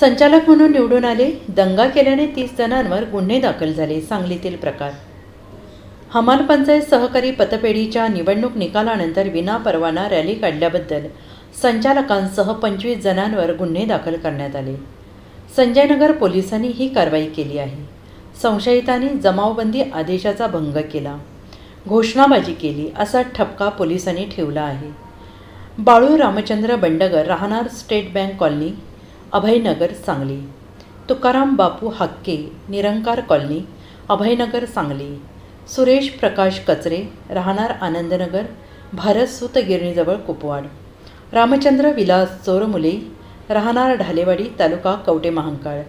संचालक म्हणून निवडून आले दंगा केल्याने तीस जणांवर गुन्हे दाखल झाले सांगलीतील प्रकार. हमाल पंचायत सहकारी पतपेढीच्या निवडणूक निकालानंतर विनापरवाना रॅली काढल्याबद्दल संचालकांसह पंचवीस जणांवर गुन्हे दाखल करण्यात आले. संजयनगर पोलिसांनी ही कारवाई केली आहे. संशयितांनी जमावबंदी आदेशाचा भंग केला. घोषणाबाजी केली असा ठपका पोलिसांनी ठेवला आहे. बाळू रामचंद्र बंडगर राहणार state bank colony Abhaynagar Sangli. Tukaram Bapu Hakke Nirankar colony Abhaynagar Sangli. Suresh Prakash Kachre राहणार आनंदनगर भारत सुतगिरणीजवळ कुपवाड. रामचंद्र विलास चोरमुले राहणार ढालेवाडी तालुका कवटे महांकाळ.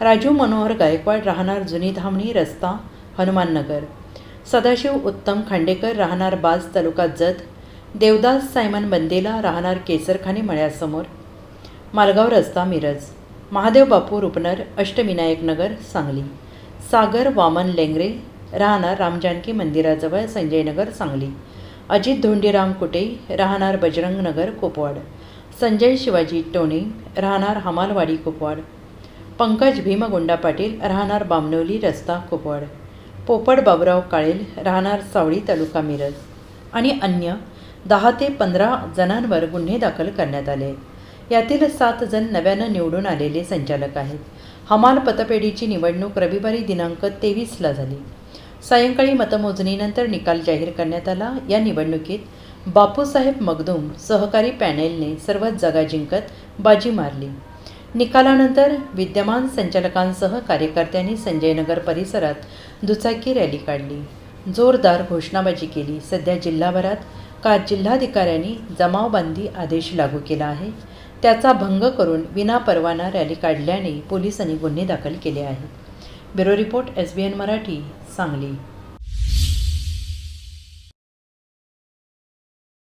राजू मनोहर गायकवाड राहणार जुनी धामणी रस्ता हनुमाननगर. सदाशिव उत्तम खांडेकर राहणार बाज तालुका जत. देवदास सायमन बंदेला राहणार केसरखाने मळ्यासमोर. मालगाव रस्ता मिरज. महादेव बापू रुपनर अष्टविनायक नगर सांगली. सागर वामन लेंगरे राहणार रामजानकी मंदिराजवळ संजयनगर सांगली. अजित धोंडीराम कुटे राहणार बजरंग नगर कोपवाड. संजय शिवाजी टोणे राहणार हमालवाडी कुपवाड. पंकज भीमगोंडा पाटील राहणार बामनवली रस्ता कुपवाड. पोपट बाबुराव काळेल राहणार सावळी तालुका मिरज. आणि अन्य दहा ते पंधरा जणांवर गुन्हे दाखल करण्यात आले. यातील सात जण नव्यानं निवडून आलेले संचालक आहेत. हमाल पतपेढीची निवडणूक रविवारी दिनांक तेवीसला झाली. सायंकाळी मतमोजणीनंतर निकाल जाहीर करण्यात आला. या निवडणुकीत बापूसाहेब मगदूम सहकारी पॅनेलने सर्वात जागा जिंकत बाजी मारली. निकालानंतर विद्यमान संचालकांसह कार्यकर्त्यांनी संजयनगर परिसरात दुचाकी रॅली काढली. जोरदार घोषणाबाजी केली. सध्या जिल्हाभरात का जिल्हाधिकाऱ्यांनी जमावबंदी आदेश लागू केला आहे. त्याचा भंग करून विनापरवाना रॅली काढल्याने पोलिसांनी गुन्हे दाखल केले आहेत. Bureau report S B N Marathi Sangli.